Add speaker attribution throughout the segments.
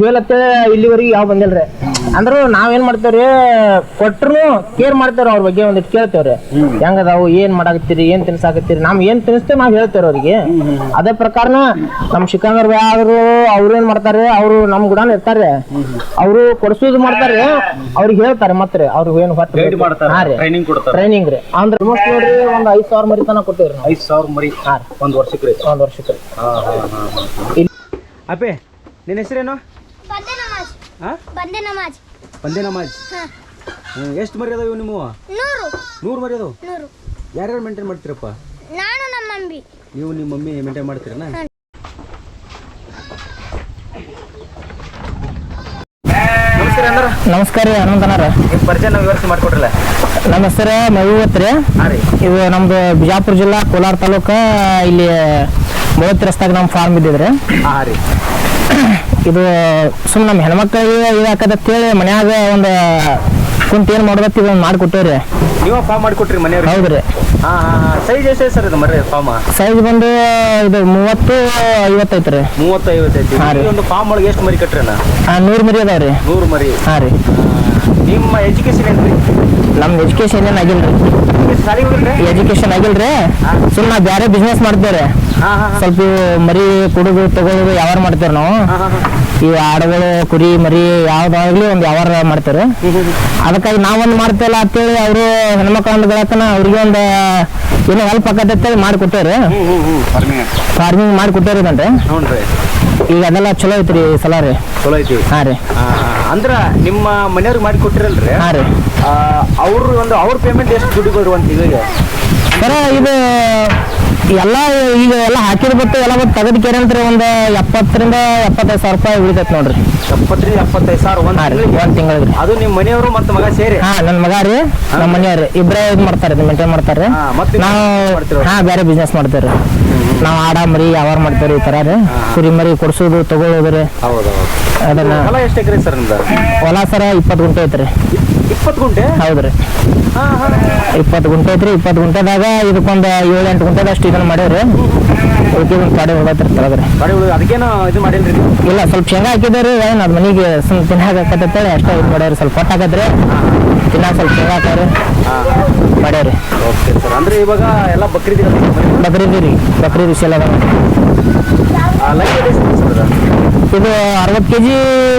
Speaker 1: Fail ಅಂತೇಳಿ ಇಲ್ಲಿವರೆಗೆ ಯಾವ ಬಂದಿಲ್ರಿ ಅಂದ್ರು ನಾವೇನ್ ಮಾಡ್ತೇವ್ರಿ ಕೊಟ್ರು ಕೇರ್ ಮಾಡ್ತೇವ್ರಿ ಅವ್ರ ಬಗ್ಗೆ ಒಂದಿಟ್ಟು ಕೇಳ್ತೇವ್ರಿ ಹೆಂಗದಾವು ಏನ್ ಮಾಡಾಕತ್ತೀರಿ ಏನ್ ತಿನ್ಸಾಕತ್ತೀರಿ ನಾವ್ ಏನ್ ತಿನ್ಸ್ತೇವೆ ನಾವ್ ಹೇಳ್ತೇವ್ರಿ ಅವ್ರಿಗೆ. ಅದೇ ಪ್ರಕಾರನ ನಮ್ ಶಿಕಾಂಗರ್ ಆದ್ರು ಅವ್ರು ಏನ್ ಮಾಡ್ತಾರೆ ಅವ್ರು ನಮ್ ಗುಡಾನ ಇರ್ತಾರೆ ಅವ್ರು ಕೊಡ್ಸೋದು ಮಾಡ್ತಾರೆ ಅವ್ರಿಗೆ ಹೇಳ್ತಾರೆ ಮತ್ತೆ ಅವ್ರಿಗೆ ಏನ್
Speaker 2: ಟ್ರೈನಿಂಗ್
Speaker 1: ಟ್ರೈನಿಂಗ್ ರೀ. ಅಂದ್ರೆ ಆಲ್ಮೋಸ್ಟ್ ನೋಡ್ರಿ ಒಂದ್ ಐದ್ ಸಾವಿರ ಮರಿ ತನಕ ಕೊಟ್ಟಿವ್ರಿ
Speaker 2: ಐದ್ ಸಾವಿರ ಮರಿ
Speaker 1: ಹಾ
Speaker 2: ಒಂದ್ ವರ್ಷಕ್ಕೆ
Speaker 1: ಒಂದ್ ವರ್ಷಕ್ಕೆ
Speaker 2: ಅಪ್ಪೆ ನಿನ್ನ ಹೆಸರೇನು? ಹಾ?
Speaker 3: ಬಂದೆ ನಮಾಜ್.
Speaker 2: ಬಂದೆ ನಮಾಜ್?
Speaker 3: ಹಾ.
Speaker 2: ಎಷ್ಟು ಮರಿ ಅದಾವ ನಿಮ್ಮ
Speaker 3: ನೂರು.
Speaker 2: ನೂರು ಮರಿ ಅದಾವ
Speaker 3: ನೂರು.
Speaker 2: ಯಾರ್ಯಾರು ಮೇಂಟೈನ್ ಮಾಡ್ತೀರಪ್ಪ?
Speaker 3: ನಾನು ನಮ್ಮ ಮಮ್ಮಿ.
Speaker 2: ನೀವು ನಿಮ್ಮ ಮಮ್ಮಿ ಮೇಂಟೈನ್ ಮಾಡ್ತೀರನ? ನಮಸ್ಕಾರ
Speaker 1: ನಮಸ್ಕಾರ ರೀ ಹನುಮಂತನಾರ
Speaker 2: ನಿಮ್ಮ ಪರಿಚಯ ನಾವು ವಿವರಿಸಿ ಮಾಡ್ಕೊಡ್ರಲ್ಲ.
Speaker 1: ನಮ್ಮ ಹೆಸರು ರೀ.
Speaker 2: ಹಾ ರೀ.
Speaker 1: ಇದು ನಮ್ದು ಬಿಜಾಪುರ ಜಿಲ್ಲಾ ಕೋಲಾರ ತಾಲೂಕ ಇಲ್ಲಿ ಮೂವತ್ತು ರಸ್ತಾಗ ನಮ್ಮ ಫಾರ್ಮ್ ಇದ್ದಿದ್ರಿ.
Speaker 2: ಹಾಂ ರೀ.
Speaker 1: ಇದು ಸುಮ್ ನಮ್ಮ ಹೆಣ್ಮಕ್ಳಿಗೆ ಇದಾಕತ್ತೇಳಿ ಮನ್ಯಾಗ ಒಂದು ಕುಂತ ಏನ್ ಮಾಡ್ಬೇಕು ಇದನ್ನ ಮಾಡ್ಕೊಟ್ಟೇವ್ರಿ.
Speaker 2: ನೀವು ಫಾರ್ಮ್ ಮಾಡ್ಕೊಟ್ರಿ ಮನೆಯವ್ರಿಗೆ?
Speaker 1: ಹೌದ್ರಿ.
Speaker 2: ಹಾ ಸೈಜ್ ಎಷ್ಟು ಸರ್ ಇದು ಮರ್ರಿ ಫಾರ್ಮ್
Speaker 1: ಸೈಜ್ ಬಂದು ಇದು ಮೂವತ್ತು ಐವತ್ತೈತ್ರಿ
Speaker 2: ಮೂವತ್ತು ಐವತ್ತೈತಿ
Speaker 1: ಹಾ ರೀ.
Speaker 2: ಈ ಒಂದು ಫಾರ್ಮ್ ಒಳಗೆ ಎಷ್ಟು ಮರಿ ಕಟ್ರಿನ?
Speaker 1: ಆ, ನೂರು ಮರಿ ಅದಾವ್ರಿ.
Speaker 2: ನೂರು ಮರಿ.
Speaker 1: ಹಾಂ ರೀ.
Speaker 2: ನಿಮ್ಮ ಎಜುಕೇಶನ್ ಏನ್ರಿ?
Speaker 1: ನಮ್ದು ಎಜುಕೇಶನ್ ಏನು ಆಗಿಲ್ರಿ.
Speaker 2: ಹೋಗಿಲ್ರಿ?
Speaker 1: ಎಜುಕೇಶನ್ ಆಗಿಲ್ರಿ. ಸುಮ್ಮನೆ ಬ್ಯಾರೆ ಬೇರೆ ಬಿಸ್ನೆಸ್ ಮಾಡ್ತೇವ್ರಿ. ಸ್ವಲ್ಪ ಮರಿ ಕುಡುಗು ತಗೊಳ್ಳೋದು ವ್ಯವಹಾರ ಮಾಡ್ತೇವೆ ನಾವು. ಈ ಆಡುಗಳು ಕುರಿ ಮರಿ ಯಾವ್ದಾಗ್ಲಿ ಒಂದು ವ್ಯವಹಾರ ಮಾಡ್ತಾರೆ ಅದಕ್ಕಾಗಿ ನಾವೊಂದು ಮಾಡ್ತೇವಲ್ಲ ಅಂತೇಳಿ ಅವರು ಹೆಣ್ಮಕ್ಳು ಒಂದು ಗಳತನ ಅವ್ರಿಗೆ ಒಂದು ಏನೋ ಹೆಲ್ಪ್ ಆಕತ್ತೆ ಅಂತೇಳಿ ಮಾಡಿಕೊಟ್ಟೇವ್ರಿ
Speaker 2: ಫಾರ್ಮಿಂಗ್
Speaker 1: ಮಾಡಿಕೊಟ್ಟೇವ್ರಿ ಇದನ್ರಿ ಈಗ ಅದೆಲ್ಲ ಚಲೋ ಐತ್ರಿ ಈ ಸಲ ರೀ
Speaker 2: ಚಲೋ ಐತಿ
Speaker 1: ಹಾಂ ರೀ.
Speaker 2: ಅಂದ್ರ ನಿಮ್ಮ ಮನೆಯವ್ರಿಗೆ ಮಾಡಿ ಕೊಟ್ಟಿರಲ್ರಿ?
Speaker 1: ಹಾಂ ರೀ.
Speaker 2: ಅವ್ರ ಒಂದು ಅವ್ರ ಪೇಮೆಂಟ್ ಎಷ್ಟು ದುಡ್ಡು ಕೊಡುವಂತ ಇದು
Speaker 1: ಸರ ಇದು ಎಲ್ಲ ಈಗ ಎಲ್ಲ ಹಾಕಿದ ಬಿಟ್ಟು ಎಲ್ಲ ಬಿಟ್ಟು ತೆಗೆದು ಕೇರಿ ಅಂತ ಒಂದು ಎಪ್ಪತ್ತರಿಂದ ಎಪ್ಪತ್ತೈದು ಸಾವಿರ ರೂಪಾಯಿ ಉಳಿತೈತೆ ನೋಡ್ರಿ.
Speaker 2: ಎಪ್ಪತ್ತರಿಂದ ಎಪ್ಪತ್ತೈದು ಸಾವಿರ ಒಂದು
Speaker 1: ಹಾಂ ರೀ ಒಂದು ತಿಂಗಳಿಗೆ
Speaker 2: ಅದು ನಿಮ್ಮ ಮನೆಯವರು ಮತ್ತು ಮಗ ಸೇರಿ?
Speaker 1: ಹಾ ನನ್ನ ಮಗ ರೀ ನಮ್ಮ ಮನೆಯವ್ರು ಇಬ್ಬರೇ ಇದು ಮಾಡ್ತಾರೆ ಮೇಂಟೈನ್ ಮಾಡ್ತಾರೆ.
Speaker 2: ಮತ್ತೆ
Speaker 1: ನಾವು? ಹಾ ಬೇರೆ ಬಿಸ್ನೆಸ್ ಮಾಡ್ತಾರೆ ನಾವು ಆಡ ಮರಿ ವ್ಯವಹಾರ ಮಾಡ್ತೇವ್ರಿ ಈ ತರ ರೀ. ಕುರಿ ಮರಿ ಕೊಡ್ಸೋದು ತಗೊಳ್ಳೋದು ರೀ.
Speaker 2: ಹೌದು.
Speaker 1: ಅದನ್ನ
Speaker 2: ಹೊಲ ಎಷ್ಟು ಎಕರೆ ಸರ್ ನಿಮ್ದು?
Speaker 1: ಹೊಲ ಸರ ಇಪ್ಪತ್ತು ಗುಂಟೆ ಐತ್ರಿ.
Speaker 2: ಇಪ್ಪತ್ತು ಗುಂಟೆ?
Speaker 1: ಹೌದ್ರಿ.
Speaker 2: ಹಾ ಹಾ.
Speaker 1: ಇಪ್ಪತ್ತು ಗುಂಟೆ ಐತ್ರಿ ಇಪ್ಪತ್ತು ಗುಂಟೆದಾಗ ಇದಕ್ಕೊಂದು ಏಳು ಎಂಟು ಗುಂಟೆದಷ್ಟು ಇದನ್ನ ಮಾಡೇವ್ರಿ ಅದಕ್ಕೆ ಒಂದು ಕಡೆ ಹೋಗತ್ರಿ ತೆಳಗ್ರಿ
Speaker 2: ಗಾಡಿ ಉಳ್ದು ಅದಕ್ಕೇನು ಇದು ಮಾಡಿಲ್ರಿ ನೀವು?
Speaker 1: ಇಲ್ಲ ಸ್ವಲ್ಪ ಶೇಂಗಾ ಹಾಕಿದೇವ್ರಿ ಏನು ಅದು ಮನೆಗೆ ಸುಮ್ ತಿನ್ನಾಕತ್ತೇಳಿ ಅಷ್ಟೇ ಇದು ಮಾಡ್ಯಾವ್ರಿ ಸ್ವಲ್ಪ ಹೊಟ್ಟು ಹಾಕತ್ರಿ. ತಿನ್ನಾಕ ಸ್ವಲ್ಪ ಶೇಂಗಾ ಹಾಕ್ಯಾವ್ರಿ. ಮಾಡ್ಯಾವ್ರಿ.
Speaker 2: ಓಕೆ ಸರ್ ಅಂದ್ರೆ ಇವಾಗ ಎಲ್ಲ ಬಕ್ರೀದ್
Speaker 1: ಬಕ್ರೀದ್ ರೀ ಬಕ್ರೀದ್ ವಿಷಯ ಅದ
Speaker 2: ಲೈನ್ ಸರ್ ಅದು?
Speaker 1: ಇದು ಅರವತ್ತು ಕೆ ಜಿ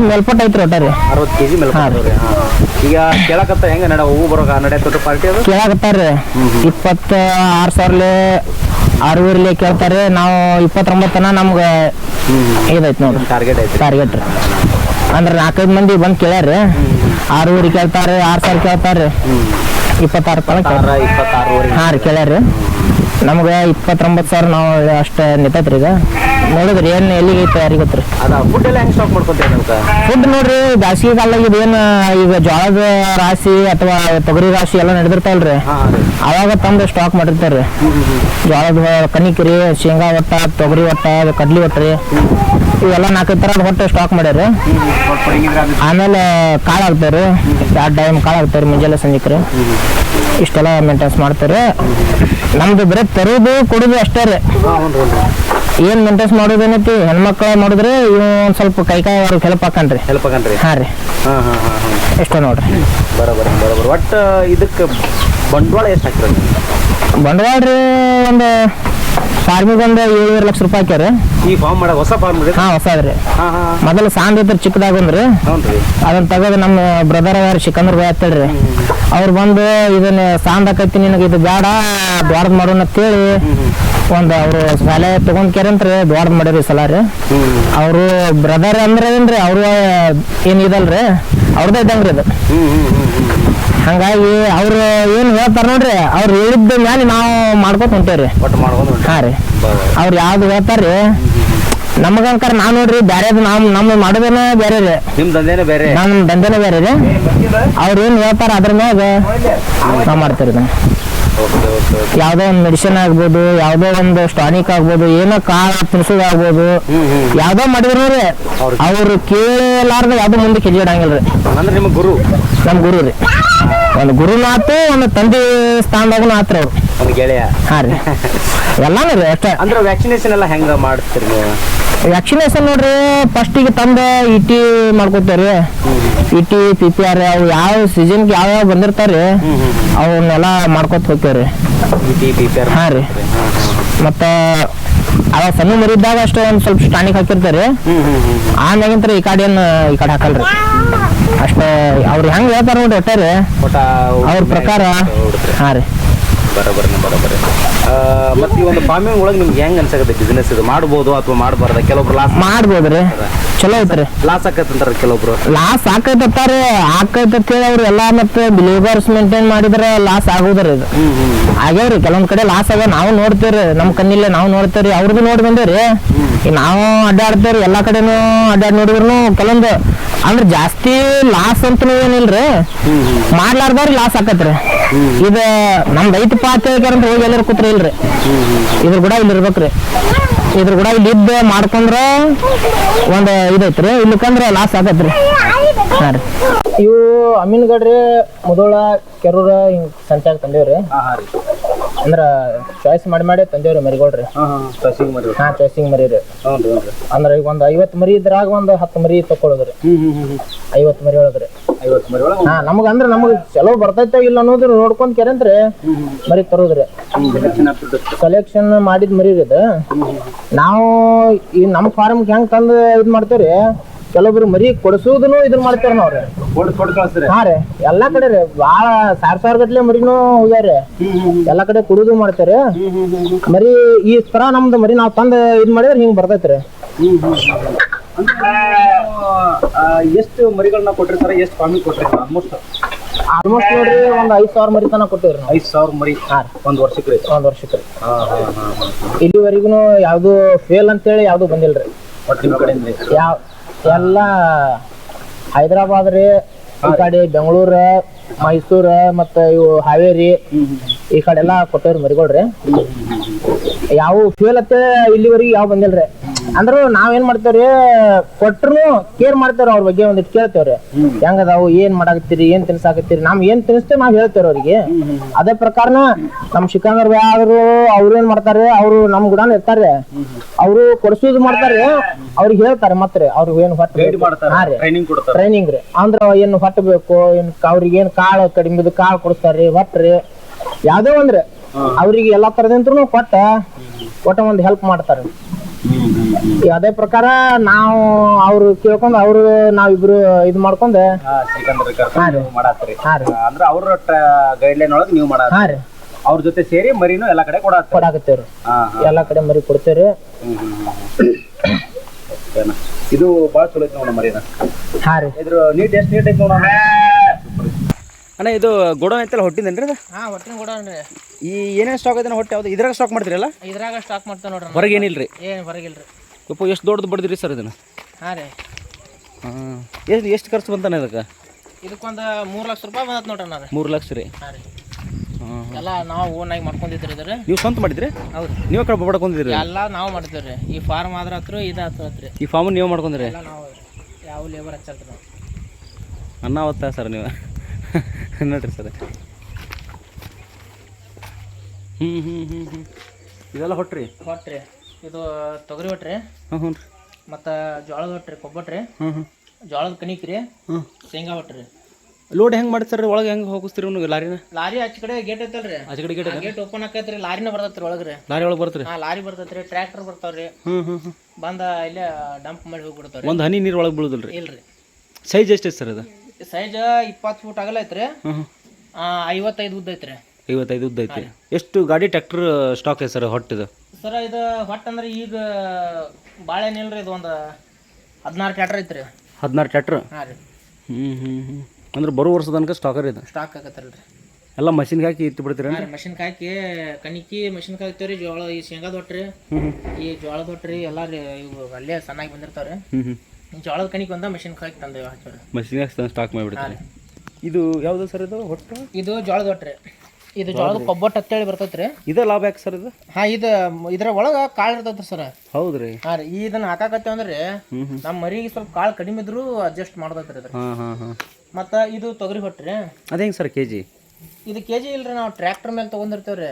Speaker 1: ಮೇಲ್ಪಟ್ಟು ಐತ್ರಿ ಒಟ್ಟ ರೀ
Speaker 2: ಅರವತ್ತು ಕೆಜಿ ಮೇಲೆ.
Speaker 1: ಹಾ.
Speaker 2: ಈಗ ಕೇಳಕತ್ತ ಹೆಂಗ ನಡ ಹೂ ಬರೋಕ ನಡೆಯತ್ತ ಪಾರ್ಟಿ ಅದು?
Speaker 1: ಕೇಳಾಕತ್ತಾರ್ರಿ ಇಪ್ಪತ್ತ ಆರು ಸಾವಿರಲೆ ಆರೂವರೆಲೆ ಕೇಳ್ತಾರೆ ನಾವು ಇಪ್ಪತ್ತೊಂಬತ್ತನ ನಮ್ಗೆ ಇದೈತಿ ನೋಡ್ರಿ.
Speaker 2: ಟಾರ್ಗೆಟ್ ಐತಿ
Speaker 1: ಟಾರ್ಗೆಟ್ ರೀ. ಅಂದ್ರೆ ನಾಲ್ಕೈದು ಮಂದಿ ಬಂದು ಕೇಳ್ಯಾರ ಆರೂವರೆ ಕೇಳ್ತಾರೆ ಆರು ಸಾವಿರ ಕೇಳ್ತಾರೆ ಇಪ್ಪತ್ತಾರು ತನಕ. ಕೇಳ್ತಾರೆ
Speaker 2: ಇಪ್ಪತ್ತಾರೂವರೆ.
Speaker 1: ಹಾಂ ರೀ ಕೇಳ್ಯಾರ ನಮ್ಗೆ ಇಪ್ಪತ್ತೊಂಬತ್ತು ಸಾವಿರ ನಾವು ಅಷ್ಟು ನಿಂತೈತ್ರಿ ಈಗ. ನೋಡಿದ್ರಿ ಏನು ಎಲ್ಲಿಗೆ ತಯಾರಿ ಯಾರಿಗೆ ಗೊತ್ತ್ರಿ?
Speaker 2: ಅದ ಫುಡ್ ಎಲ್ಲ ಹೆಂಗ್ ಸ್ಟಾಕ್
Speaker 1: ಫುಡ್ ನೋಡ್ರಿ ಬ್ಯಾಸಿಗೆ ಕಾಲದಾಗ ಇದೇನು ಈಗ ಜೋಳದ ರಾಶಿ ಅಥವಾ ತೊಗರಿ ರಾಶಿ ಎಲ್ಲ ನಡೆದಿರ್ತಾವಲ್ರಿ.
Speaker 2: ರೀ
Speaker 1: ಅವಾಗ ತಂದು ಸ್ಟಾಕ್ ಮಾಡಿರ್ತಾರ್ರಿ. ಜೋಳದ ಕನಿಕಿರಿ ಶೇಂಗಾ ಒಟ್ಟ ತೊಗರಿ ಒಟ್ಟ ಕಡ್ಲಿ ಒಟ್ಟ ರೀ. ಇವೆಲ್ಲ ನಾಲ್ಕೈದು ಥರದ ಹೊಟ್ಟೆ ಸ್ಟಾಕ್ ಮಾಡ್ಯಾರ ಆಮೇಲೆ ಕಾಳು ಹಾಕ್ತಾರೆ ಎರಡು ಟೈಮ್ ಕಾಳು ಹಾಕ್ತಾರೆ ಮುಂಜಾನೆ ಸಂಜೆಕ್ರಿ. ಇಷ್ಟೆಲ್ಲ ಮೇಂಟೆನ್ಸ್ ಮಾಡ್ತಾರೆ ನಮ್ದು ಬರೀ ತರೋದು ಕೊಡೋದು ಅಷ್ಟೇ ರೀ. ಏನ್ ಮೇಂಟೆನ್ಸ್ ಮಾಡೋದೇನೈತಿ ಹೆಣ್ಮಕ್ಳು ಮಾಡಿದ್ರೆ ಇವ್ ಒಂದ್ ಸ್ವಲ್ಪ ಕೈ ಕಾಯಿ ಅವ್ರಿಗೆ ಹೆಲ್ಪ್ ಹಾಕನ್ರಿ.
Speaker 2: ಹೆಲ್ಪ್ ಹಾಕನ್ರಿ?
Speaker 1: ಹಾ ರೀ. ಎಷ್ಟೋ ನೋಡ್ರಿ.
Speaker 2: ಬರೋಬರ ಬರೋಬರ. ಒಟ್ಟು ಇದಕ್ಕೆ ಬಂಡವಾಳ ಎಷ್ಟು ಹಾಕಿರೋದು
Speaker 1: ಬಂಡವಾಳ ರೀ ಒಂದು ಫಾರ್ಮಿಗೆ ಒಂದು ಏಳುವರೆ ಲಕ್ಷ ರೂಪಾಯಿ ಹಾಕ್ಯಾರ.
Speaker 2: ಈ ಫಾರ್ಮ್ ಮಾಡ ಹೊಸ ಫಾರ್ಮ್
Speaker 1: ಹಾ ಹೊಸದ್ರಿ
Speaker 2: ಹಾ ಹಾ.
Speaker 1: ಮೊದಲು ಸಾಂದ್ ಇದ್ರೆ ಚಿಕ್ಕದಾಗ ಒಂದ್ರಿ ಅದನ್ನ ತೆಗೆದು ನಮ್ಮ ಬ್ರದರ್ ಅವ್ರ ಸಿಕಂದ್ರ ಬಾಯ್ ಅಂತೇಳ್ರಿ ಅವ್ರು ಬಂದು ಇದನ್ನ ಸಾಂದ್ ಹಾಕೈತಿ ನಿನಗೆ ಇದು ಬೇಡ ದೊಡ್ಡ ಮಾಡೋಣ ಅಂತೇಳಿ ಒಂದು ಅವರು ಶಾಲೆ ತಗೊಂಡ್ ಕೇರಂತ್ರಿ ದೊಡ್ಡ ಮಾಡ್ಯಾರ ಸಲಾರಿ ಸಲ ರೀ ಅವರು ಬ್ರದರ್ ಅಂದ್ರೆ ಏನ್ರಿ ಅವ್ರು ಏನ್ ಇದಲ್ರಿ ಅವ್ರದ್ದೇ ಇದ್ದಂಗ್ರಿ
Speaker 2: ಅದು
Speaker 1: ಹಂಗಾಗಿ ಅವ್ರು ಏನು ಹೇಳ್ತಾರ ನೋಡ್ರಿ ಅವ್ರು ಹೇಳಿದ್ದ ಮ್ಯಾಲೆ ನಾವು ಮಾಡ್ಕೊತ ಹೊಂಟೇವ್ರಿ.
Speaker 2: ಒಟ್ಟು ಮಾಡ್ಕೊಂಡು
Speaker 1: ಹಾ ರೀ. ಅವ್ರು ಯಾವ್ದು ಹೇಳ್ತಾರ್ರಿ ನಮಗಂಕರ ನಾ ನೋಡ್ರಿ ಬ್ಯಾರೇದು ನಾವ್ ನಮ್ಮ ಮಾಡೋದೇನೆ ಬೇರೆ ರೀ
Speaker 2: ನಿಮ್ ದಂಧೆನೇ ಬೇರೆ.
Speaker 1: ನಮ್ ದಂಧೆನೇ ಬೇರೆ ರೀ ಅವ್ರು ಏನ್ ಹೇಳ್ತಾರ ಅದ್ರ ಮ್ಯಾಗ ನಾವು ಮಾಡ್ತೀರಿ
Speaker 2: ಓಕೆ
Speaker 1: ಯಾವ್ದೋ ಒಂದು ಮೆಡಿಸಿನ್ ಆಗ್ಬೋದು ಯಾವ್ದೋ ಒಂದು ಸ್ಟಾನಿಕ್ ಆಗ್ಬೋದು ಏನೋ ಕಾಳ ತಿನ್ಸೋದು ಆಗ್ಬೋದು.
Speaker 2: ಹ್ಮ್ ಹ್ಮ್
Speaker 1: ಯಾವ್ದೋ ಮಾಡಿದ್ರು
Speaker 2: ಅವ್ರು-
Speaker 1: ಕೇಳಲಾರ್ದ ಯಾವ್ದು ಮುಂದೆ ಕೆಜಿಡಂಗಿಲ್ರಿ
Speaker 2: ಅಂದ್ರೆ ನಿಮ್ಮ ಗುರು?
Speaker 1: ನಮ್ ಗುರು ರೀ. ಒಂದು ಗುರುನ ಆತು ಒಂದು ತಂದೆ ಸ್ಥಾನದಾಗ ಆತ್ರ ಅವ್ರು.
Speaker 2: ಒಂದು ಗೆಳೆಯ?
Speaker 1: ಹಾಂ ರೀ. ಎಲ್ಲಾನು ರೀ ಅಷ್ಟೇ.
Speaker 2: ಅಂದ್ರೆ ವ್ಯಾಕ್ಸಿನೇಷನ್ ಎಲ್ಲ ಹೆಂಗ ಮಾಡ್ತೀರಿ ನೀವು?
Speaker 1: ವ್ಯಾಕ್ಸಿನೇಷನ್ ನೋಡ್ರಿ ಫಸ್ಟಿಗೆ ತಂದು ಇಟ್ಟಿ ಮಾಡ್ಕೊತಾರೆ ಮಾಡ್ಕೋತೇವ್ರಿ E T P P R ಅವು ಯಾವ ಸೀಸನ್ ಯಾವ ಯಾವ ಬಂದಿರ್ತಾವ್ರಿ ಅವನ್ನೆಲ್ಲ ಮಾಡ್ಕೊತ ಹೋಗ್ತೇವ್ರಿ. ಹಾ ರೀ. ಮತ್ತ ಅವಾಗ ಸಣ್ಣ ಮರಿದ್ದಾಗ ಅಷ್ಟೇ ಒಂದ್ ಸ್ವಲ್ಪ ಸ್ಟಾನಿಕ್ ಹಾಕಿರ್ತಾರೆ. ಆಮ್ಯಾಗಿಂತ ಈ ಕಡೆ ಏನ್ ಈ ಕಡೆ ಹಾಕಲ್ರಿ. ಅಷ್ಟೇ ಅವ್ರು ಹೆಂಗೆ ಹೇಳ್ತಾರ ನೋಡ್ರಿ ಒಟ್ಟಾರೆ. ಅವ್ರ ಪ್ರಕಾರ. ಹಾ ರೀ.
Speaker 2: ಬರೋಬರಿ ಬರೋಬರಿ. ಮತ್ತೆ ಈ ಒಂದು ಫಾರ್ಮಿಂಗ್ ಒಳಗೆ ನಿಮ್ಗೆ ಹೆಂಗ್ ಅನ್ಸಕತ್ತೆ ಬಿಸ್ನೆಸ್ ಇದು? ಮಾಡ್ಬೋದು ಅಥವಾ ಮಾಡಬಾರ್ದ? ಕೆಲವೊಬ್ರು ಲಾಸ್
Speaker 1: ಮಾಡ್ಬೋದ್ರಿ. ಚಲೋ ಐತ್ರಿ.
Speaker 2: ಲಾಸ್ ಆಕತ್ತಂತಾರ ಕೆಲವೊಬ್ರು?
Speaker 1: ಲಾಸ್ ಆಕೈತತ್ತಾರೆ ಆಕೈತೆ ಅಂತೇಳಿ ಅವ್ರು ಎಲ್ಲ ಮತ್ತೆ ಲೇಬರ್ಸ್ ಮೇಂಟೈನ್ ಮಾಡಿದ್ರೆ ಲಾಸ್ ಆಗೋದ್ರಿ ಇದು. ಆಗ್ಯಾವ್ರಿ ಕೆಲವೊಂದ್ ಕಡೆ ಲಾಸ್ ಆಗ್ಯಾವ. ನಾವು ನೋಡ್ತೇವ್ರಿ ನಮ್ಮ ಕಣ್ಣಿಲ್ಲ ನಾವು ನೋಡ್ತೇವ್ರಿ ಅವ್ರದ್ದು ನೋಡಿ ಬಂದೇವ್ರಿ. ನಾವು ಅಡ್ಡಾಡ್ತೇವ್ರಿ ಎಲ್ಲಾ ಕಡೆನೂ ಅಡ್ಡಾಡ್ ನೋಡಿದ್ರು ಕೆಲವೊಂದು ಅಂದ್ರೆ ಜಾಸ್ತಿ ಲಾಸ್ ಅಂತನೂ ಏನಿಲ್ರಿ? ಮಾಡ್ಲಾರ್ದವ್ರಿ ಲಾಸ್ ಆಕತ್ರಿ. ಇದು ನಮ್ ರೈತ ಪಾತ್ರ ಅಂತ ಹೋಗಿ ಎಲ್ಲರೂ ಕೂತ್ರಿ ಇಲ್ರಿ. ಇದ್ರ ಕೂಡ ಇಲ್ಲಿ ಇರ್ಬೇಕ್ರಿ ಇದ್ರ ಕೂಡ ಇಲ್ಲಿ ಇದ್ದ ಮಾಡ್ಕೊಂಡ್ರ ಒಂದ್ ಇದೈತ್ರಿ ಇಲ್ಲಕಂದ್ರ ಲಾಸ್ ಆಗತ್ರಿ. ಹಾ ರೀ. ಇವು ಅಮೀನ್ಗಡ್ರಿ ಮುದೋಳ ಕೆರೂರ ಹಿಂಗ್ ಸಂಚಾರ ತಂದೇವ್ರಿ.
Speaker 2: ಹಾ ಹಾ ರೀ.
Speaker 1: ಅಂದ್ರ ಚಾಯ್ಸ್ ಮಾಡಿ ಮಾಡಿ ತಂದೇವ್ರಿ ಮರಿಗಳ್ರಿ.
Speaker 2: ಹಾ ಹಾ ಫಸಿಂಗ್ ಮಾಡಿ
Speaker 1: ಹಾ ಚಾಯ್ಸಿಂಗ್ ಮರಿ ರೀ ಅಂದ್ರ ಈಗ ಒಂದ್ ಐವತ್ ಮರಿ ಇದ್ರಾಗ ಒಂದ್ ಹತ್ತು ಮರಿ ತಕೊಳ್ಳೋದ್ರಿ ಐವತ್ ಮರಿ ಒಳಗ್ರಿ.
Speaker 2: ಐವತ್ತು ಮರಿ ಒಳಗೆ?
Speaker 1: ಹಾ ನಮಗ ಅಂದ್ರ ನಮಗ್ ಚಲೋ ಬರ್ತೈತೋ ಇಲ್ಲ ಅನ್ನೋದ್ರ ನೋಡ್ಕೊಂಡ್ ಕೆರಂತ್ರಿ. ಮರಿ ತರೋದ್ರಿ. ಕಲೆಕ್ಷನ್ ಮಾಡಿದ್ ಮರಿ ರೀ ಇದು ನಾವು ಈ ನಮ್ಮ ಫಾರ್ಮ್ ಹೆಂಗ್ ತಂದು ಇದ್ ಮಾಡ್ತೇವ್ರಿ? ಕೆಲವೊಬ್ರು ಮರಿ ಕೊಡಿಸೋದನ್ನು ಇದನ್ನ ಮಾಡ್ತಾರ ನಾವ್ರಿ. ಹಾ ರೀ. ಎಲ್ಲಾ ಕಡೆ ರೀ. ಬಾಳ ಸಾವಿರ ಸಾವಿರ ಗಟ್ಲೆ ಮರಿನೂ ಹೋಗ್ಯಾರಿ ಎಲ್ಲಾ ಕಡೆ ಕುಡುದು ಮಾಡ್ತಾರೆ ಮರಿ ಈ ತರ ನಮ್ದು ಮರಿ ನಾವ್ ತಂದ್ ಇದ್ ಮಾಡಿದ್ರೆ ಹಿಂಗ್ ಬರ್ತೈತ್ರಿ
Speaker 2: ಎಷ್ಟು ಮರಿಗಳನ್ನ ಕೊಟ್ಟಿರ್ತಾರೆ ಎಷ್ಟು ಫಾರ್ಮಿಂಗ್ ಕೊಟ್ಟಿರ್ತಾರೆ ಆಲ್ಮೋಸ್ಟ್
Speaker 1: ಆಲ್ಮೋಸ್ಟ್ ನೋಡ್ರಿ ಒಂದ್ ಐದ್ ಸಾವಿರ ಮರಿ ತನಕ ಕೊಟ್ಟಿವ್ರಿ ನಾವು.
Speaker 2: ಐದು ಸಾವಿರ ಮರಿ
Speaker 1: ಹಾ.
Speaker 2: ಒಂದು ವರ್ಷಕ್ಕೆ ರೀ.
Speaker 1: ಒಂದ್ ವರ್ಷಕ್ಕೆ ರೀ.
Speaker 2: ಹಾ ಹಾ ಹಾ ಹಾ.
Speaker 1: ಇಲ್ಲಿವರೆಗೂ ಯಾವ್ದು ಫೇಲ್ ಅಂತೇಳಿ ಯಾವ್ದು ಬಂದಿಲ್ರಿ.
Speaker 2: ಒಟ್ಟು ನಿಮ್ಮ ಕಡೆಯಿಂದ ರೀ.
Speaker 1: ಯಾವ ಎಲ್ಲ ಹೈದರಾಬಾದ್ ರೀ ಈ ಕಡೆ ಬೆಂಗಳೂರ ಮೈಸೂರ ಮತ್ತ ಇವು ಹಾವೇರಿ ಈ ಕಡೆ ಎಲ್ಲಾ ಕೊಟ್ಟವ್ರಿ ಮರಿಗಳ್ರಿ. ಯಾವ ಫೇಲ್ ಅಂತ ಇಲ್ಲಿವರೆಗೂ ಯಾವ ಬಂದಿಲ್ರಿ. ಅಂದ್ರು ನಾವೇನ್ ಮಾಡ್ತೇವ್ರಿ ಕೊಟ್ರು ಕೇರ್ ಮಾಡ್ತೇವ್ರಿ ಅವ್ರ ಬಗ್ಗೆ ಒಂದಿಟ್ಟು ಕೇಳ್ತೇವ್ರಿ. ಹೆಂಗದಾವು ಏನ್ ಮಾಡಾಕತ್ತೀರಿ ಏನ್ ತಿನ್ಸಾಕತ್ತೀರಿ ನಾವ್ ಏನ್ ತಿನ್ಸ್ತೇವೆ ನಾವ್ ಹೇಳ್ತೇವ್ರಿ ಅವ್ರಿಗೆ. ಅದೇ ಪ್ರಕಾರನ ನಮ್ ಶಿಕಾಂಗರ್ ಯಾರು ಅವ್ರು ಏನ್ ಮಾಡ್ತಾರೆ ಅವ್ರು ನಮ್ ಗುಡಾನ ಇರ್ತಾರೆ. ಅವ್ರು ಕೊಡ್ಸೋದು ಮಾಡ್ತಾರೆ ಅವ್ರಿಗೆ ಹೇಳ್ತಾರೆ ಮತ್ತೆ ಅವ್ರಿಗೆ ಏನ್ ಹೊಟ್ಟೆ
Speaker 2: ಟ್ರೈನಿಂಗ್
Speaker 1: ರೀ. ಅಂದ್ರ ಏನ್ ಹೊಟ್ಟೆ ಬೇಕು ಏನ್ ಅವ್ರಿಗೆ ಏನ್ ಕಾಳು ಕಡಿಮೆ ಕಾಳು ಕೊಡಿಸ್ತಾರ್ರಿ ಹೊಟ್ರಿ ಯಾವ್ದೇ ಒಂದ್ರಿ. ಅವ್ರಿಗೆ ಎಲ್ಲಾ ತರದಿಂತ್ರು ಕೊಟ್ಟ ಕೊಟ್ಟ ಒಂದ್ ಹೆಲ್ಪ್ ಮಾಡ್ತಾರೆ. ಅದೇ ಪ್ರಕಾರ ನಾವು ಅವ್ರು ಕೇಳ್ಕೊಂಡ್ ಅವ್ರು ನಾವಿಬ್ರು ಇದ್ ಮಾಡ್ಕೊಂಡ್
Speaker 2: ಹಾ ಸಿಕಂದ್ರ
Speaker 1: ಹಾ
Speaker 2: ಕರ್ಕೊಂಡು
Speaker 1: ರೀ.
Speaker 2: ನೀವು ಮಾಡಾತ್ರಿ
Speaker 1: ಹಾ ರೀ.
Speaker 2: ಅಂದ್ರೆ ಅವ್ರ ಗೈಡ್ಲೈನ್ ಒಳಗೆ ನೀವು ಮಾಡಾತ್ರಿ
Speaker 1: ಹಾ ರೀ.
Speaker 2: ಅವ್ರ ಜೊತೆ ಸೇರಿ ಮರಿನೂ ಎಲ್ಲಾ ಕಡೆ ಕೊಡಾತ್ರಿ
Speaker 1: ಕೊಡಾಕತ್ತೇವ್ರಿ
Speaker 2: ಹಾ ಹಾ.
Speaker 1: ಎಲ್ಲಾ ಕಡೆ ಮರಿ ಕೊಡ್ತೇವ್ರಿ
Speaker 2: ಹ್ಮ್ ಹ್ಮ್ ಹ್ಮ್ ಓಕೆನಾ. ಇದು ಬಾಳ ಚಲೋ ಐತಿ ನೋಡ ಮರಿನ.
Speaker 1: ಹಾ ರೀ.
Speaker 2: ಇದ್ರ ನೀಟ್ ಎಷ್ಟು ನೀಟ್ ಐತಿ ನೋಡ ಅಣ್ಣ? ಇದು ಗೋಡನ್ ಐತಲ್ಲ ಹೊಟ್ಟಿಂದೇನ್ರಿ ರೀ
Speaker 1: ಹಾ ಒಟ್ಟಿನ ಕೊಡೋಣ್ರಿ
Speaker 2: ಈ ಏನೇನು ಸ್ಟಾಕ್ ಐತೆ ಹೊಟ್ಟೆ ಯಾವ್ದು? ಇದ್ರಾಗ ಸ್ಟಾಕ್ ಮಾಡ್ತೀರಲ್ಲ?
Speaker 1: ಇದ್ರಾಗ ಸ್ಟಾಕ್ ಮಾಡ್ತೇವೆ ನೋಡ್ರಿ
Speaker 2: ಹೊರಗೆ ರೀ
Speaker 1: ಏನು ಹೊರಗಿಲ್ರಿ.
Speaker 2: ಯಪ್ಪ ಎಷ್ಟು ದೊಡ್ಡದು ಬಡ್ದಿರಿ ಸರ್ ಇದನ್ನ?
Speaker 1: ಹಾಂ ರೀ.
Speaker 2: ಹಾಂ. ಎಷ್ಟು ಎಷ್ಟು ಖರ್ಚು ಬಂತಾನೆ ಅದಕ್ಕೆ
Speaker 1: ಇದಕ್ಕೊಂದು ಮೂರು ಲಕ್ಷ ರೂಪಾಯಿ ಬಂದತ್ ನೋಡ್ರಿ ನಾನು
Speaker 2: ಮೂರು ಲಕ್ಷ ರೀ?
Speaker 1: ಹಾಂ ರೀ. ಎಲ್ಲ ನಾವು ಓನಾಗಿ ಮಾಡ್ಕೊಂಡಿದ್ರಿ ಇದ್ರ
Speaker 2: ನೀವು ಸ್ವಂತ ಮಾಡಿದ್ರಿ?
Speaker 1: ಹೌದು
Speaker 2: ನೀವು ಕಡೆ ಮಾಡ್ಕೊಂಡಿದ್ರಿ
Speaker 1: ಎಲ್ಲ ನಾವು ಮಾಡ್ತೇವ್ರಿ ಈ ಫಾರ್ಮ್ ಆದ್ರ ಹತ್ರ ಇದು ಹತ್ರ
Speaker 2: ಈ ಫಾರ್ಮ್ ನೀವು ಮಾಡ್ಕೊಂಡ್ರಿ?
Speaker 1: ಎಲ್ಲ ನಾವು ಯಾವ ಲೇಬರ್ ಹಚ್ಚಲ್ರಿ ನಾವು.
Speaker 2: ಅನ್ನ ಅವತ್ತ ಸರ್ ನೀವು. ನೋಡ್ರಿ ಸರ್. ಹ್ಞೂ ಹ್ಞೂ ಹ್ಞೂ ಹ್ಞೂ ಇದೆಲ್ಲ ಹೊಟ್ರಿ?
Speaker 1: ಹೊಟ್ರಿ. ಇದು ತೊಗರಿ ಹೊಟ್ರಿ.
Speaker 2: ಹ್ಞೂ ಹ್ಞೂ ರೀ.
Speaker 1: ಮತ್ತು ಜೋಳದ ಹೊಟ್ರಿ ಕೊಬ್ಬಟ್ರಿ
Speaker 2: ಹ್ಞೂ ಹ್ಞೂ
Speaker 1: ಜೋಳದ ಕಣಿಕ್ರಿ
Speaker 2: ಹ್ಞೂ
Speaker 1: ಶೇಂಗಾ ಹೊಟ್ರಿ.
Speaker 2: ಲೋಡ್ ಹೆಂಗೆ ಮಾಡ್ತಾರೆ ಒಳಗೆ ಹೆಂಗೆ ಹೋಗಿಸ್ತೀರಿ ನೀವು ಲಾರಿನ?
Speaker 1: ಲಾರಿ ಆಚೆ ಕಡೆ ಗೇಟ್ ಐತಲ್ರಿ
Speaker 2: ಆಚೆ ಕಡೆ ಗೇಟ್
Speaker 1: ಗೇಟ್ ಓಪನ್ ಆಕೈತ್ರಿ ಲಾರಿನ ಬರ್ತೈತ್ರಿ ಒಳಗ್ರಿ.
Speaker 2: ಲಾರಿ ಒಳಗೆ ಬರ್ತೀರಿ
Speaker 1: ಹಾ ಲಾರಿ ಬರ್ತೈತ್ರಿ ಟ್ರ್ಯಾಕ್ಟರ್ ಬರ್ತಾವ್ರಿ
Speaker 2: ಹ್ಞೂ ಹ್ಞೂ ಹ್ಞೂ
Speaker 1: ಬಂದ ಇಲ್ಲೇ ಡಂಪ್ ಮಾಡಿ ಹೋಗ್ಬಿಡ್ತಾವ್ರಿ.
Speaker 2: ಒಂದು ಹನಿ ನೀರು ಒಳಗೆ ಬೀಳುದಿಲ್ಲ ರೀ
Speaker 1: ಇಲ್ರಿ
Speaker 2: ಸೈಜ್ ಎಷ್ಟೈತೆ ಸರ್ ಅದು?
Speaker 1: ಸೈಜ್ ಇಪ್ಪತ್ತು ಫೂಟ್ ಆಗಲ್ಲ ಐತ್ರಿ.
Speaker 2: ಹ್ಞೂ ಹ್ಞೂ
Speaker 1: ಆ, ಐವತ್ತೈದು ಉದ್ದ ಐತ್ರಿ.
Speaker 2: ಐವತ್ತೈದು ಉದ್ದ ಐತಿ. ಎಷ್ಟು ಗಾಡಿ ಟ್ರ್ಯಾಕ್ಟರ್ ಸ್ಟಾಕ್ ಐತೆ ಸರ್ ಹೊಟ್ಟಿದು?
Speaker 1: ಸರ್ ಇದು ಹೊಟ್ಟ ಅಂದ್ರೆ ಈಗ ಬಾಳೆಹಣ್ಣಿಲ್ರಿ ಇದು ಒಂದು ಹದಿನಾರು ಟ್ಯಾಟ್ರ್ ಐತ್ರಿ.
Speaker 2: ಹದಿನಾರು ಟ್ರ್ಯಾಕ್ಟ್ರ್
Speaker 1: ಹಾಂ ರೀ.
Speaker 2: ಹ್ಞೂ ಹ್ಞೂ ಹ್ಞೂ ಅಂದ್ರೆ ಬರೋ ವರ್ಷದ ತನಕ ಸ್ಟಾಕರ್ ಇದೆ?
Speaker 1: ಸ್ಟಾಕ್ ಆಗತ್ತಲ್ರಿ.
Speaker 2: ಎಲ್ಲ ಮಷಿನ್ ಹಾಕಿ ಇಟ್ಟು ಬಿಡ್ತೀರ
Speaker 1: ಮಷಿನ್ಗೆ ಹಾಕಿ ಕಣಿಕಿ ಕಾಯ್ಕಿ ಕಣಿಕಿ ರೀ ಜೋಳ ಈ ಶೇಂಗಾ ಹೊಟ್ರಿ
Speaker 2: ಹ್ಞೂ
Speaker 1: ಈ ಜೋಳ ಹೊಟ್ರಿ ಎಲ್ಲ ರೀ ಇವು ಅಲ್ಲೇ ಸಣ್ಣಾಗಿ ಬಂದಿರ್ತಾವ್ರಿ. ರೀ ಜೋಳದ ಕಣಿಕ್ ಒಂದ ಮಷಿನ್ ಹಾಕಿ ತಂದೇವೆ
Speaker 2: ಮಷಿನ್ಗೆ ಹಾಕಿ ಸ್ಟಾಕ್ ಮಾಡಿಬಿಡ್ತಾರೆ. ಇದು ಯಾವುದು ಸರ್ ಇದು ಹೊಟ್ಟು?
Speaker 1: ಇದು ಜೋಳದ ಹೊಟ್ರಿ ಇದು ಜೋಳದ ಕೊಬ್ಬಟ್ಟು ಅಂತೇಳಿ ಬರ್ತೈತ್ರಿ.
Speaker 2: ಇದೇ ಲಾಭ ಯಾಕೆ ಸರ್ ಇದು?
Speaker 1: ಹಾ ಇದು ಇದ್ರ ಒಳಗ ಕಾಳು ಇರ್ತೈತ್ರಿ ಸರ್.
Speaker 2: ಹೌದ್ರಿ.
Speaker 1: ಹಾ ರೀ ಇದನ್ನ ಹಾಕಾಕತ್ತೇವ ಅಂದ್ರೆ ನಮ್ಮ ಮರಿಗೆ ಸ್ವಲ್ಪ ಕಾಳು ಕಡಿಮೆ ಇದ್ರು ಅಡ್ಜಸ್ಟ್ ಮಾಡ್ದೈತ್ರಿ ಇದ್ರ
Speaker 2: ಹಾಂ ಹಾಂ ಹಾಂ.
Speaker 1: ಮತ್ತ ಇದು ತೊಗರಿ ಹೊಟ್ರಿ.
Speaker 2: ಅದೇ ಹೆಂಗೆ ಸರ್ ಕೆಜಿ?
Speaker 1: ಇದು ಕೆಜಿ ಇಲ್ರಿ ನಾವು ಟ್ರ್ಯಾಕ್ಟರ್ ಮೇಲೆ ತಗೊಂಡಿರ್ತೇವ್ರಿ.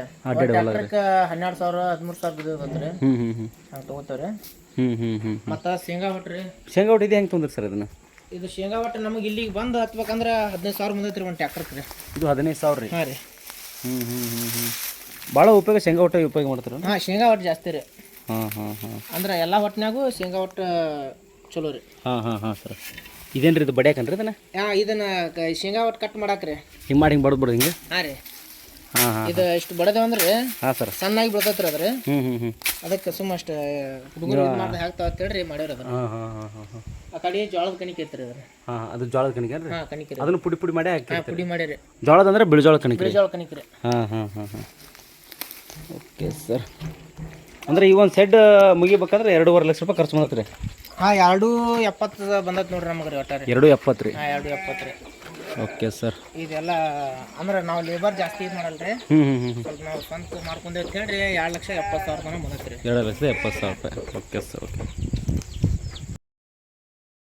Speaker 1: ಟ್ರ್ಯಾಕ್ಟರ್ಗೆ ಹನ್ನೆರಡು ಸಾವಿರ ಹದಿಮೂರು ಸಾವಿರ ಹ್ಮ್
Speaker 2: ಹ್ಞೂ
Speaker 1: ಹಂಗೆ ತಗೋತೇವ್ರಿ.
Speaker 2: ಹ್ಞೂ ಹ್ಞೂ ಹ್ಞೂ
Speaker 1: ಮತ್ತು ಶೇಂಗಾ ಹೊಟ್ರಿ.
Speaker 2: ಶೇಂಗಾ ಒಟ್ಟಿದೆ ಹೆಂಗೆ ತೊಂದ್ರೆ ಸರ್ ಇದನ್ನ?
Speaker 1: ಇದು ಶೇಂಗಾ ಹೊಟ್ಟೆ ನಮಗೆ ಇಲ್ಲಿಗೆ ಬಂದು ಹತ್ಬೇಕಂದ್ರೆ ಹದಿನೈದು ಸಾವಿರ ಮುಂದೈತ್ರಿ ಒಂದು ಟ್ರ್ಯಾಕ್ಟರ್ಗೆ
Speaker 2: ಇದು ಹದಿನೈದು ಸಾವಿರ ರೀ.
Speaker 1: ಹಾಂ ರೀ.
Speaker 2: ಹ್ಞೂ ಹ್ಞೂ ಹ್ಞೂ ಹ್ಞೂ ಭಾಳ ಉಪಯೋಗ ಶೇಂಗಾ ಒಟ್ಟು ಉಪಯೋಗ ಮಾಡ್ತಾರೆ?
Speaker 1: ಹಾಂ ಶೇಂಗಾ ಒಟ್ಟು ಜಾಸ್ತಿ ರೀ.
Speaker 2: ಹಾಂ ಹಾಂ ಹಾಂ.
Speaker 1: ಅಂದ್ರೆ ಎಲ್ಲ ಹೊಟ್ಟಿನಾಗೂ ಶೇಂಗಾ ಒಟ್ಟು ಚಲೋ ರೀ.
Speaker 2: ಹಾಂ ಹಾಂ ಹಾಂ ಸರ್. ಇದೇನು ರೀ ಇದು ಬಡಿಯಾಕನ್ರಿ ಇದನ್ನ?
Speaker 1: ಹಾಂ ಇದನ್ನ ಕ- ಶೇಂಗಾ ಒಟ್ಟು ಕಟ್ ಮಾಡಾಕ್ರಿ
Speaker 2: ಹಿಂಗೆ ಮಾಡಿ ಹಿಂಗೆ ಬಡದು ಬಿಡೋದು ಹಿಂಗೆ?
Speaker 1: ಹಾಂ ರೀ.
Speaker 2: ಹಾಂ ಹಾಂ
Speaker 1: ಇದು ಇಷ್ಟು ಬಡದೇವಂದ್ರೆ
Speaker 2: ಹಾಂ ಸರ್.
Speaker 1: ಸಣ್ಣಾಗಿ ಬೀಳ್ತೈತ್ರಿ ಅದ್ರಿ
Speaker 2: ಹ್ಞೂ ಹ್ಞೂ ಹ್ಞೂ
Speaker 1: ಅದಕ್ಕೆ ಸುಮ್ಮ ಅಷ್ಟು ಹುಡುಗರು ಇದು ಮಾಡ್ದೆ ಹಾಕ್ತಾವ ಮಾಡ್ಯಾರ ಅದನ್ನ.
Speaker 2: ಹಾಂ ಹಾಂ ಹಾಂ ಹಾಂ ಹಾಂ.
Speaker 1: ಆ ಕಡೆ ಜೋಳದ ಕಣಿಕೆ ಐತ್ರಿ ಅದ್ರ
Speaker 2: ಹಾಂ ಅದು ಜೋಳದ ಕಣಿಕೆ ಅಲ್ರಿ?
Speaker 1: ಹಾಂ ಕಣಿಕೆ ರೀ
Speaker 2: ಅದನ್ನು ಪುಡಿ ಪುಡಿ ಮಾಡಿ ಹಾಕಿ
Speaker 1: ಪುಡಿ ಮಾಡ್ಯಾರಿ
Speaker 2: ಜೋಳದ ಅಂದ್ರೆ ಬಿಳಿಜೋಳ ಕಣಿಕೆ ರೀ.
Speaker 1: ಜೋಳ ಕಣಿಕೆ ರೀ.
Speaker 2: ಹಾಂ ಹಾಂ ಹಾಂ ಹಾಂ. Okay sir. ಅಂದ್ರೆ ಈ ಒಂದು ಸೆಡ್ ಮುಗಿಬೇಕಂದ್ರೆ ಎರಡೂವರೆ ಲಕ್ಷ ರೂಪಾಯಿ ಖರ್ಚು ಮಾಡತ್ರಿ
Speaker 1: ಹಾಂ ಎರಡು ಎಪ್ಪತ್ತು ಬಂದತ್ ನೋಡ್ರಿ ನಮಗೆ ರೀ ಒಟ್ಟಾರೆ.
Speaker 2: ಎರಡು ಎಪ್ಪತ್ತು ರೀ.
Speaker 1: ಹಾಂ ಎರಡು ಎಪ್ಪತ್ತು ರೀ.
Speaker 2: Okay sir.
Speaker 1: ಇದೆಲ್ಲ ಅಂದ್ರೆ ನಾವು ಲೇಬರ್ ಜಾಸ್ತಿ ಇದು ಮಾಡಲ್ರಿ.
Speaker 2: ಹ್ಞೂ ಹ್ಞೂ ಹ್ಞೂ
Speaker 1: ಸ್ವಲ್ಪ ನಾವು ಸ್ವಂತ ಮಾಡ್ಕೊಂಡೇವೆ ಅಂತ ಹೇಳ್ರಿ ಎರಡು ಲಕ್ಷ ಎಪ್ಪತ್ತು ಸಾವಿರ ತನಕ ರೀ.
Speaker 2: ಎರಡು ಲಕ್ಷದ ಎಪ್ಪತ್ತು ಸಾವಿರ ರೂಪಾಯಿ. Okay sir okay.